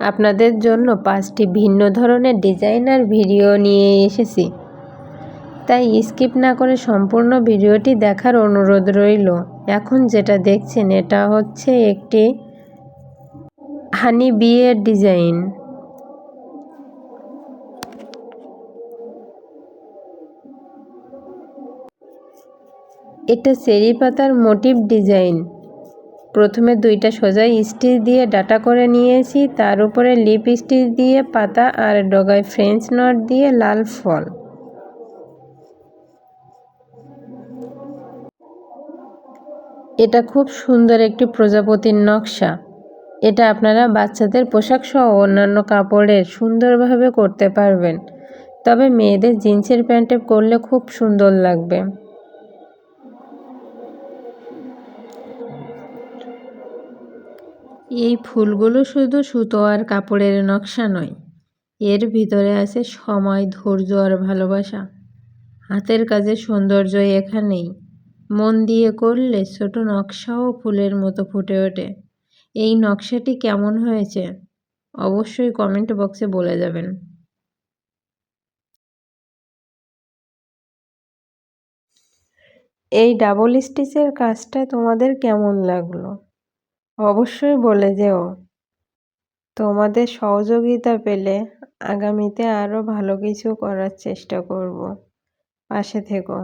আপনাদের জন্য পাঁচটি ভিন্ন ধরনের ডিজাইনার ভিডিও নিয়ে এসেছি। তাই স্কিপ না করে সম্পূর্ণ ভিডিওটি দেখার অনুরোধ রইল। এখন যেটা দেখছেন, এটা হচ্ছে একটি হানি বিয়ের ডিজাইন। এটা চেরি পাতার মোটিভ ডিজাইন। প্রথমে দুইটা সোজা স্টিচ দিয়ে ডাটা করে নিয়েছি, তার উপরে লিপ স্টিচ দিয়ে পাতা আর ডগায় ফ্রেঞ্চ নট দিয়ে লাল ফল। এটা খুব সুন্দর একটি প্রজাপতির নকশা। এটা আপনারা বাচ্চাদের পোশাক সহ অন্যান্য কাপড়ের সুন্দরভাবে করতে পারবেন। তবে মেয়েদের জিন্সের প্যান্টে করলে খুব সুন্দর লাগবে। এই ফুলগুলো শুধু সুতো আর কাপড়ের নকশা নয়, এর ভিতরে আছে সময়, ধৈর্য আর ভালোবাসা। হাতের কাজের সৌন্দর্য এখানেই। মন দিয়ে করলে ছোট নকশাও ফুলের মতো ফুটে ওঠে। এই নকশাটি কেমন হয়েছে? অবশ্যই কমেন্ট বক্সে বলে যাবেন। এই ডাবল স্টিচের কাজটা তোমাদের কেমন লাগল? অবশ্যই বলে যেও। তোমাদের সহযোগিতা পেলে আগামীতে আরও ভালো কিছু করার চেষ্টা করব। পাশে থেকো।